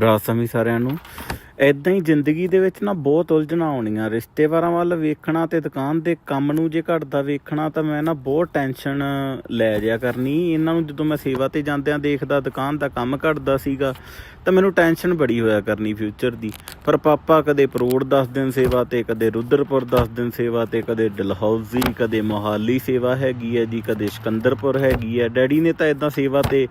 ਰਾਸਮੀ ਸਾਰਿਆਂ ਨੂੰ। ਐਦਾਂ ਹੀ ਜ਼ਿੰਦਗੀ ਦੇ ਵਿੱਚ ਨਾ ਬਹੁਤ ਉਲਝਣਾ ਆਉਣੀਆਂ। ਰਿਸ਼ਤੇਦਾਰਾਂ ਵੱਲ ਵੇਖਣਾ ਤੇ ਦੁਕਾਨ ਦੇ ਕੰਮ ਨੂੰ ਜੇ ਘਟਦਾ ਵੇਖਣਾ ਤਾਂ ਮੈਂ ਨਾ ਬਹੁਤ ਟੈਨਸ਼ਨ ਲੈ ਜਿਆ ਕਰਨੀ। ਇਹਨਾਂ ਨੂੰ ਜਦੋਂ ਮੈਂ ਸੇਵਾ ਤੇ ਜਾਂਦਿਆਂ ਦੇਖਦਾ, ਦੁਕਾਨ ਦਾ ਕੰਮ ਘਟਦਾ ਸੀਗਾ, ਤਾਂ ਮੈਨੂੰ ਟੈਨਸ਼ਨ ਬੜੀ ਹੋਇਆ ਕਰਨੀ ਫਿਊਚਰ ਦੀ। ਪਰ ਪਾਪਾ ਕਦੇ ਪਰੋੜ 10 ਦਿਨ ਸੇਵਾ ਤੇ, ਕਦੇ ਰੁਦਰਪੁਰ 10 ਦਿਨ ਸੇਵਾ ਤੇ, ਕਦੇ ਡਲਹੌਜ਼ੀ, ਕਦੇ ਮੋਹਾਲੀ ਸੇਵਾ ਹੈਗੀ ਹੈ ਜੀ, ਕਦੇ ਸਿਕੰਦਰਪੁਰ ਹੈਗੀ ਹੈ। ਡੈਡੀ ਨੇ ਤਾਂ ਇਦਾਂ ਸੇਵਾ ਤੇ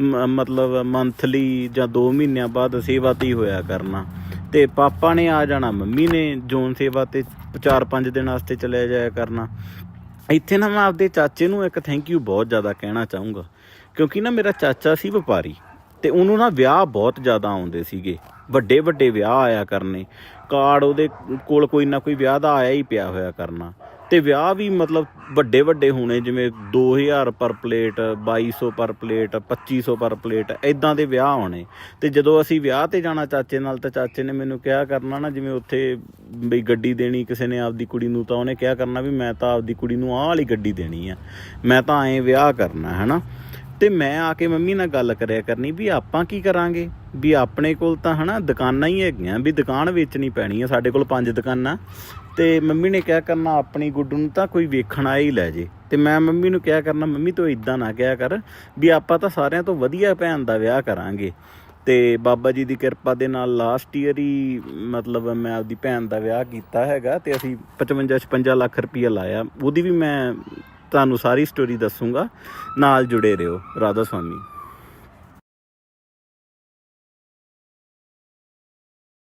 ਮਤਲਬ ਮੰਥਲੀ ਜਾਂ 2 ਮਹੀਨਿਆਂ ਬਾਅਦ ਸੇਵਾ ਤੇ ਹੀ ਹੋਇਆ ਕਰਨਾ। ਤੇ ਪਾਪਾ ਨੇ ਆ ਜਾਣਾ, ਮੰਮੀ ਨੇ ਜੋਨ ਸੇਵਾ ਤੇ 4-5 ਦਿਨ ਵਾਸਤੇ ਚਲੇ ਜਾਇਆ ਕਰਨਾ। ਇੱਥੇ ਨਾ ਮੈਂ ਆਪਦੇ ਚਾਚੇ ਨੂੰ ਇੱਕ ਥੈਂਕ ਯੂ ਬਹੁਤ ਜ਼ਿਆਦਾ ਕਹਿਣਾ ਚਾਹੂੰਗਾ। ਕਿਉਂਕਿ ਨਾ ਮੇਰਾ ਚਾਚਾ ਸੀ ਵਪਾਰੀ, ਤੇ ਉਹਨੂੰ ਨਾ ਵਿਆਹ ਬਹੁਤ ਜ਼ਿਆਦਾ ਆਉਂਦੇ ਸੀਗੇ। ਵੱਡੇ ਵੱਡੇ ਵਿਆਹ ਆਇਆ ਕਰਨੇ। ਕਾਰਡ ਉਹਦੇ ਕੋਲ ਕੋਈ ਨਾ ਕੋਈ ਵਿਆਹ ਦਾ ਆਇਆ ਹੀ ਪਿਆ ਹੋਇਆ ਕਰਨਾ। ਤੇ ਵਿਆਹ ਵੀ ਮਤਲਬ ਵੱਡੇ ਵੱਡੇ ਹੋਣੇ, ਜਿਵੇਂ 2000 ਪਰ ਪਲੇਟ 2200 ਪਰ ਪਲੇਟ 2500 ਪਰ ਪਲੇਟ ਐਦਾਂ ਦੇ ਵਿਆਹ ਆਉਣੇ। ਤੇ ਜਦੋਂ ਅਸੀਂ ਵਿਆਹ ਤੇ ਜਾਣਾ ਚਾਚੇ ਨਾਲ, ਤਾਂ ਚਾਚੇ ਨੇ ਮੈਨੂੰ ਕਿਹਾ ਕਰਨਾ ਨਾ, ਜਿਵੇਂ ਉੱਥੇ ਬਈ ਗੱਡੀ ਦੇਣੀ ਕਿਸੇ ਨੇ ਆਪਦੀ ਕੁੜੀ ਨੂੰ, ਤਾਂ ਉਹਨੇ ਕਿਹਾ ਕਰਨਾ ਵੀ ਮੈਂ ਤਾਂ ਆਪਦੀ ਕੁੜੀ ਨੂੰ ਆਹ ਵਾਲੀ ਗੱਡੀ ਦੇਣੀ ਆ। ਮੈਂ ਤਾਂ ਐਂ ਵਿਆਹ ਕਰਨਾ ਹੈ ਨਾ ਤੇ ਮੈਂ ਆ ਕੇ ਮੰਮੀ ਨਾਲ ਗੱਲ ਕਰਿਆ ਕਰਨੀ ਵੀ ਆਪਾਂ ਕੀ ਕਰਾਂਗੇ? ਵੀ ਆਪਣੇ ਕੋਲ ਤਾਂ ਹਨਾ ਦੁਕਾਨਾਂ ਹੀ ਹੈਗੀਆਂ, ਵੀ ਦੁਕਾਨ ਵੇਚਣੀ ਪੈਣੀ ਆ ਸਾਡੇ ਕੋਲ ਪੰਜ ਦੁਕਾਨਾਂ। ਤੇ ਮੰਮੀ ਨੇ ਕਿਹਾ ਕਰਨਾ ਆਪਣੀ ਗੁੱਡੂ ਨੂੰ ਤਾਂ ਕੋਈ ਵੇਖਣ ਆਇਆ ਹੀ ਲੈ ਜੇ। ਤੇ ਮੈਂ ਮੰਮੀ ਨੂੰ ਕਿਹਾ ਕਰਨਾ, ਮੰਮੀ ਤੂੰ ਇਦਾਂ ਨਾ ਕਿਹਾ ਕਰ ਵੀ ਆਪਾਂ ਤਾਂ ਸਾਰਿਆਂ ਤੋਂ ਵਧੀਆ ਭੈਣ ਦਾ ਵਿਆਹ ਕਰਾਂਗੇ। ਤੇ ਬਾਬਾ ਜੀ ਦੀ ਕਿਰਪਾ ਦੇ ਨਾਲ ਲਾਸਟ ਈਅਰ ਹੀ ਮਤਲਬ ਮੈਂ ਆਪਦੀ ਭੈਣ ਦਾ ਵਿਆਹ ਕੀਤਾ ਹੈਗਾ ਤੇ ਅਸੀਂ 55 56 ਲੱਖ ਰੁਪਈਆ ਲਾਇਆ। ਉਹਦੀ ਵੀ ਮੈਂ ਤੁਹਾਨੂੰ ਸਾਰੀ ਸਟੋਰੀ ਦੱਸੂਗਾ। ਨਾਲ ਜੁੜੇ ਰਹੋ। ਰਾਧਾ ਸਵਾਮੀ।